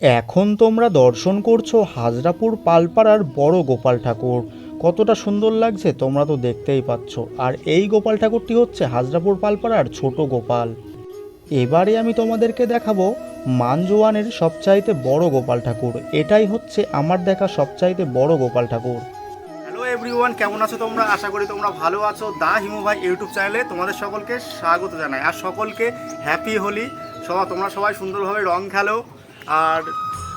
এখন তোমরা দর্শন করছ হাজরাপুর পালপাড়ার বড় গোপাল ঠাকুর। কতটা সুন্দর লাগছে তোমরা তো দেখতেই পাচ্ছ। আর এই গোপাল ঠাকুরটি হচ্ছে হাজরাপুর পালপাড়ার ছোট গোপাল। এবারে আমি তোমাদেরকে দেখাবো মানজোয়ানের সবচাইতে বড় গোপাল ঠাকুর। এটাই হচ্ছে আমার দেখা সবচাইতে বড় গোপাল ঠাকুর। হ্যালো এভরিওয়ান, কেমন আছো তোমরা? আশা করি তোমরা ভালো আছো। দা হিমু ভাই ইউটিউব চ্যানেলে তোমাদের সকলকে স্বাগত জানাই। আর সকলকে হ্যাপি হোলি। সবাই, তোমরা সবাই সুন্দরভাবে রং খেলো। আর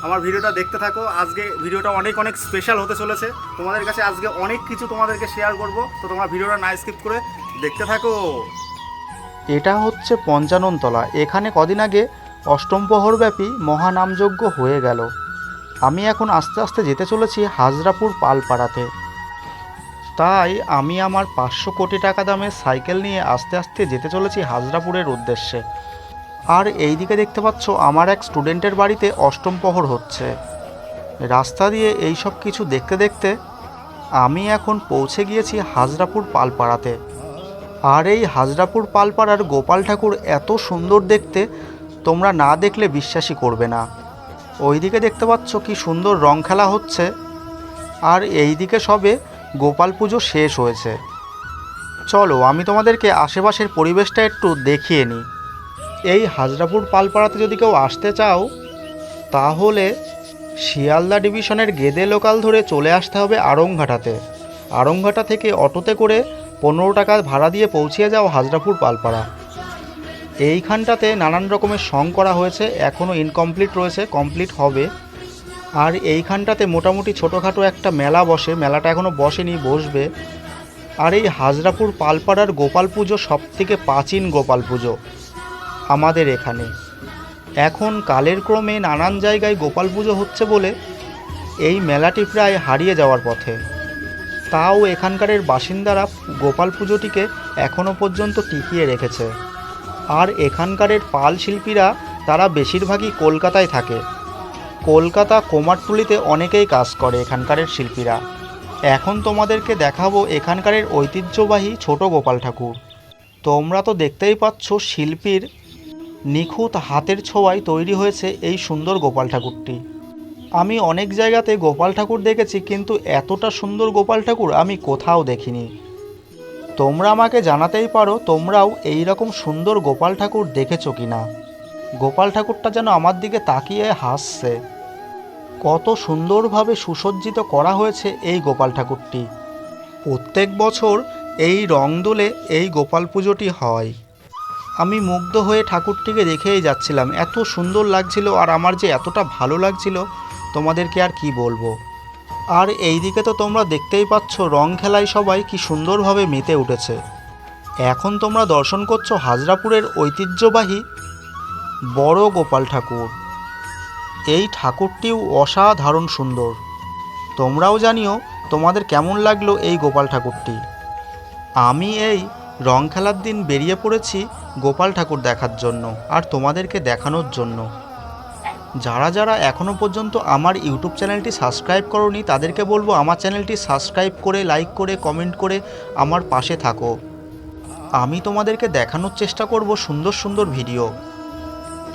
আমার ভিডিওটা দেখতে থাকো। আজকে ভিডিওটা অনেক অনেক স্পেশাল হতে চলেছে। তোমাদের কাছে আজকে অনেক কিছু তোমাদেরকে শেয়ার করব। তো তোমরা ভিডিওটা না স্কিপ করে দেখতে থাকো। এটা হচ্ছে পঞ্চাননতলা। এখানে কদিন আগে অষ্টম প্রহরব্যাপী মহানামযজ্ঞ হয়ে গেল। আমি এখন আস্তে আস্তে যেতে চলেছি হাজরাপুর পালপাড়াতে। তাই আমি আমার পাঁচশো কোটি টাকা দামের সাইকেল নিয়ে আস্তে আস্তে যেতে চলেছি হাজরাপুরের উদ্দেশ্যে। আর এই দিকে দেখতে পাচ্ছ আমার এক স্টুডেন্টের বাড়িতে অষ্টম প্রহর হচ্ছে। রাস্তা দিয়ে এই সব কিছু দেখতে দেখতে আমি এখন পৌঁছে গিয়েছি হাজরাপুর পালপাড়াতে। আর এই হাজরাপুর পালপাড়ার গোপাল ঠাকুর এত সুন্দর দেখতে, তোমরা না দেখলে বিশ্বাসই করবে না। ওইদিকে দেখতে পাচ্ছ কি সুন্দর রং খেলা হচ্ছে। আর এই দিকে সবে গোপাল পুজো শেষ হয়েছে। চলো, আমি তোমাদেরকে আশেপাশের পরিবেশটা একটু দেখিয়ে নিই। এই হাজরাপুর পালপাড়াতে যদি কেউ আসতে চাও, তাহলে শিয়ালদা ডিভিশনের গেদে লোকাল ধরে চলে আসতে হবে আড়ংঘাটাতে। আড়ংঘাটা থেকে অটোতে করে পনেরো টাকা ভাড়া দিয়ে পৌঁছে যাও হাজরাপুর পালপাড়া। এইখানটাতে নানান রকমের সং করা হয়েছে এখনও ইনকমপ্লিট রয়েছে কমপ্লিট হবে। আর এইখানটাতে মোটামুটি ছোটোখাটো একটা মেলা বসে, মেলাটা এখনও বসেনি, বসবে। আর এই হাজরাপুর পালপাড়ার গোপাল পুজো সব থেকে প্রাচীন গোপাল পুজো। আমাদের এখানে। এখন কালের ক্রমে নানান জায়গায় গোপাল পুজো হচ্ছে বলে এই মেলাটি প্রায় হারিয়ে যাওয়ার পথে। তাও এখানকারের বাসিন্দারা গোপাল পুজোটিকে এখনও পর্যন্ত টিকিয়ে রেখেছে। আর এখানকারের পাল শিল্পীরা তারা বেশিরভাগই কলকাতায় থাকে। কলকাতা কুমারটুলিতে অনেকেই কাজ করে এখানকারের শিল্পীরা। এখন তোমাদেরকে দেখাবো এখানকারের ঐতিহ্যবাহী ছোট গোপাল ঠাকুর। তোমরা তো দেখতেই পাচ্ছ শিল্পীর নিখুঁত হাতের ছোঁয়ায় তৈরি হয়েছে এই সুন্দর গোপাল ঠাকুরটি। আমি অনেক জায়গাতে গোপাল ঠাকুর দেখেছি, কিন্তু এতটা সুন্দর গোপাল ঠাকুর আমি কোথাও দেখিনি। তোমরা আমাকে জানাতেই পারো তোমরাও এই রকম সুন্দর গোপাল ঠাকুর দেখেছ কি না গোপাল ঠাকুরটা যেন আমার দিকে তাকিয়ে হাসছে। কত সুন্দরভাবে সুসজ্জিত করা হয়েছে এই গোপাল ঠাকুরটি। প্রত্যেক বছর এই রং দোলে এই গোপাল পুজোটি হয়। আমি মুগ্ধ হয়ে ঠাকুরটিকে দেখেই যাচ্ছিলাম। এত সুন্দর লাগছিল আর আমার যে এতটা ভালো লাগছিল, তোমাদেরকে আর কি বলব? আর এই দিকে তো তোমরা দেখতেই পাচ্ছ, রং খেলায় সবাই কি সুন্দরভাবে মেতে উঠেছে। এখন তোমরা দর্শন করছ হাজরাপুরের ঐতিহ্যবাহী বড় গোপাল ঠাকুর। এই ঠাকুরটিও অসাধারণ সুন্দর। তোমরাও জানিও তোমাদের কেমন লাগল এই গোপাল ঠাকুরটি। আমি এই রং খেলার দিন বেরিয়ে পড়েছি গোপাল ঠাকুর দেখার জন্য আর তোমাদেরকে দেখানোর জন্য। যারা যারা এখনও পর্যন্ত আমার ইউটিউব চ্যানেলটি সাবস্ক্রাইব করনি, তাদেরকে বলব আমার চ্যানেলটি সাবস্ক্রাইব করে, লাইক করে, কমেন্ট করে আমার পাশে থাকো। আমি তোমাদেরকে দেখানোর চেষ্টা করব সুন্দর সুন্দর ভিডিও।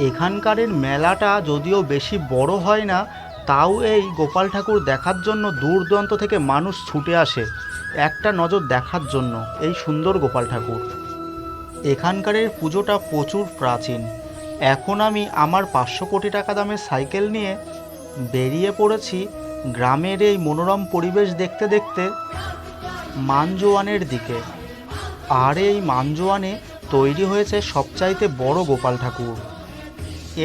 এখানকারের মেলাটা যদিও বেশি বড় হয় না, তাও এই গোপাল ঠাকুর দেখার জন্য দূর দূরান্ত থেকে মানুষ ছুটে আসে, একটা নজর দেখার জন্য, এই সুন্দর গোপাল ঠাকুর। এখানকারের পুজোটা প্রচুর প্রাচীন। এখন আমি আমার পাঁচশো কোটি টাকা দামের সাইকেল নিয়ে বেরিয়ে পড়েছি গ্রামের এই মনোরম পরিবেশ দেখতে দেখতে মানজোয়ানের দিকে। আর এই মানজোয়ানে তৈরি হয়েছে সবচাইতে বড় গোপাল ঠাকুর।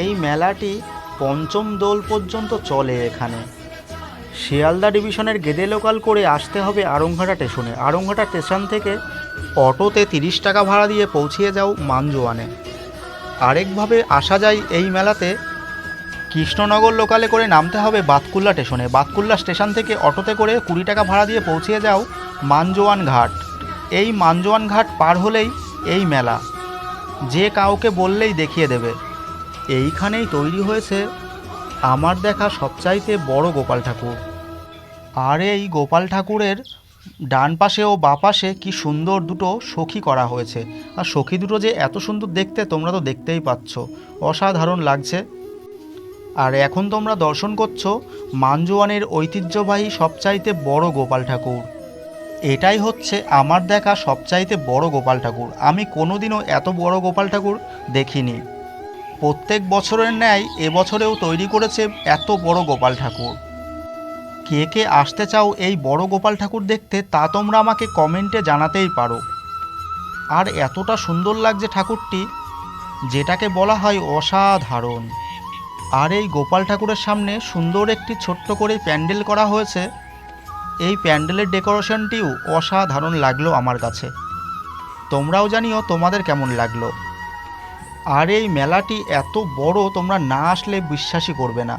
এই মেলাটি পঞ্চম দোল পর্যন্ত চলে এখানে। শিয়ালদা ডিভিশনের গেদে লোকাল করে আসতে হবে আড়ংঘাটা স্টেশনে। আড়ংঘাটা স্টেশন থেকে অটোতে তিরিশ টাকা ভাড়া দিয়ে পৌঁছিয়ে যাও মানজোয়ানে আরেকভাবে আসা যায় এই মেলাতে, কৃষ্ণনগর লোকালে করে নামতে হবে বাতকুল্লা স্টেশনে। বাতকুল্লা স্টেশন থেকে অটোতে করে কুড়ি টাকা ভাড়া দিয়ে পৌঁছিয়ে যাও মানজোয়ান ঘাট। এই মানজোয়ান ঘাট পার হলেই এই মেলা। যে কাউকে বললেই দেখিয়ে দেবে। এইখানেই তৈরি হয়েছে আমার দেখা সবচাইতে বড় গোপাল ঠাকুর। আর এই গোপাল ঠাকুরের ডান পাশে ও বাঁ পাশে কি সুন্দর দুটো সখী করা হয়েছে। আর সখী দুটো যে এত সুন্দর দেখতে, তোমরা তো দেখতেই পাচ্ছ। অসাধারণ লাগছে। আর এখন তোমরা দর্শন করছ মানজোয়ানের ঐতিহ্যবাহী সবচাইতে বড় গোপাল ঠাকুর। এটাই হচ্ছে আমার দেখা সবচাইতে বড় গোপাল ঠাকুর। আমি কোনোদিনও এত বড় গোপাল ঠাকুর দেখিনি। প্রত্যেক বছরের ন্যায় এবছরেও তৈরি করেছে এত বড় গোপাল ঠাকুর। কে কে আসতে চাও এই বড় গোপাল ঠাকুর দেখতে তা তোমরা আমাকে কমেন্টে জানাতেই পারো। আর এতটা সুন্দর লাগছে ঠাকুরটি, যেটাকে বলা হয় অসাধারণ। আর এই গোপাল ঠাকুরের সামনে সুন্দর একটি ছোট্ট করে প্যান্ডেল করা হয়েছে। এই প্যান্ডেলের ডেকোরেশনটিও অসাধারণ লাগল আমার কাছে। তোমরাও জানিও তোমাদের কেমন লাগল। আর এই মেলাটি এত বড়, তোমরা না আসলে বিশ্বাসই করবে না।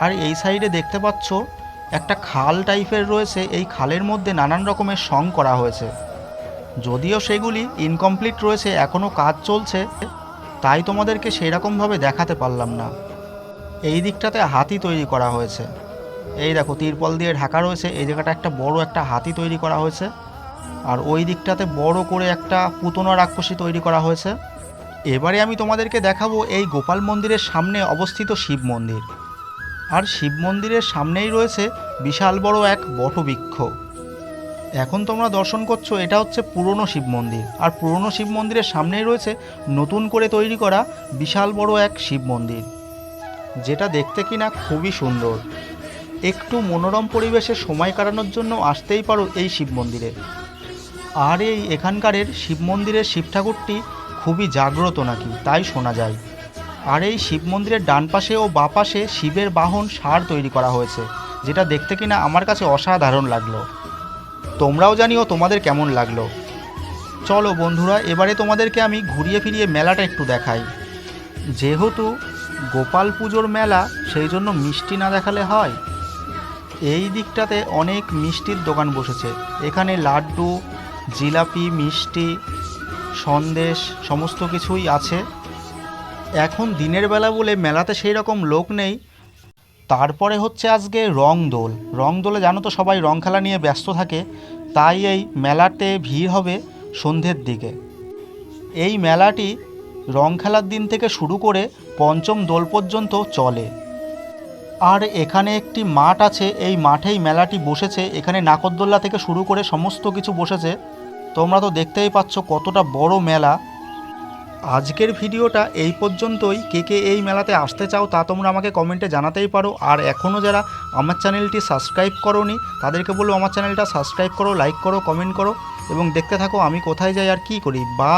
আর এই সাইডে দেখতে পাচ্ছ একটা খাল টাইপের রয়েছে, এই খালের মধ্যে নানান রকমের সং করা হয়েছে। যদিও সেগুলি ইনকমপ্লিট রয়েছে এখনও কাজ চলছে, তাই তোমাদেরকে সেই রকমভাবে দেখাতে পারলাম না। এই দিকটাতে হাতি তৈরি করা হয়েছে। এই দেখো, তিরপল দিয়ে ঢাকা রয়েছে, এই জায়গাটা একটা বড় একটা হাতি তৈরি করা হয়েছে। আর ওই দিকটাতে বড় করে একটা পুতনা রাক্ষসী তৈরি করা হয়েছে। এবারে আমি তোমাদেরকে দেখাবো এই গোপাল মন্দিরের সামনে অবস্থিত শিব মন্দির। আর শিব মন্দিরের সামনেই রয়েছে বিশাল বড় এক বটবৃক্ষ। এখন তোমরা দর্শন করছ, এটা হচ্ছে পুরনো শিব মন্দির। আর পুরনো শিব মন্দিরের সামনেই রয়েছে নতুন করে তৈরি করা বিশাল বড় এক শিব মন্দির, যেটা দেখতে কিনা খুবই সুন্দর। একটু মনোরম পরিবেশে সময় কাটানোর জন্য আসতেই পারো এই শিব মন্দিরে। আর এই এখানকারের শিব মন্দিরের শিব ঠাকুরটি খুবই জাগ্রত নাকি, তাই শোনা যায়। আর এই শিব মন্দিরের ডান পাশে ও বা পাশে শিবের বাহন সার তৈরি করা হয়েছে, যেটা দেখতে কিনা আমার কাছে অসাধারণ লাগল। তোমরাও জানিও তোমাদের কেমন লাগল। চলো বন্ধুরা, এবারে তোমাদেরকে আমি ঘুরিয়ে ফিরিয়ে মেলাটা একটু দেখাই। যেহেতু গোপাল পুজোর মেলা, সেই জন্য মিষ্টি না দেখালে হয়। এই দিকটাতে অনেক মিষ্টির দোকান বসেছে। এখানে লাড্ডু, জিলাপি, মিষ্টি, সন্দেশ, সমস্ত কিছুই আছে। এখন দিনের বেলা বলে মেলাতে সেই রকম লোক নেই। তারপরে হচ্ছে আজকে রং দোল। রং দোলে জানো তো সবাই রং খেলা নিয়ে ব্যস্ত থাকে, তাই এই মেলাতে ভিড় হবে সন্ধ্যের দিকে। এই মেলাটি রং খেলার দিন থেকে শুরু করে পঞ্চম দোল পর্যন্ত চলে। আর এখানে একটি মাঠ আছে, এই মাঠেই মেলাটি বসেছে। এখানে নাকরদোল্লা থেকে শুরু করে সমস্ত কিছু বসেছে। তোমরা তো দেখতেই পাচ্ছ কতটা বড় মেলা। আজকের ভিডিওটা এই পর্যন্তই। কে কে এই মেলাতে আসতে চাও তা তোমরা আমাকে কমেন্টে জানাতেই পারো। আর এখনও যারা আমার চ্যানেলটি সাবস্ক্রাইব করোনি, তাদেরকে বলব আমার চ্যানেলটা সাবস্ক্রাইব করো, লাইক করো, কমেন্ট করো এবং দেখতে থাকো আমি কোথায় যাই আর কি করি। বা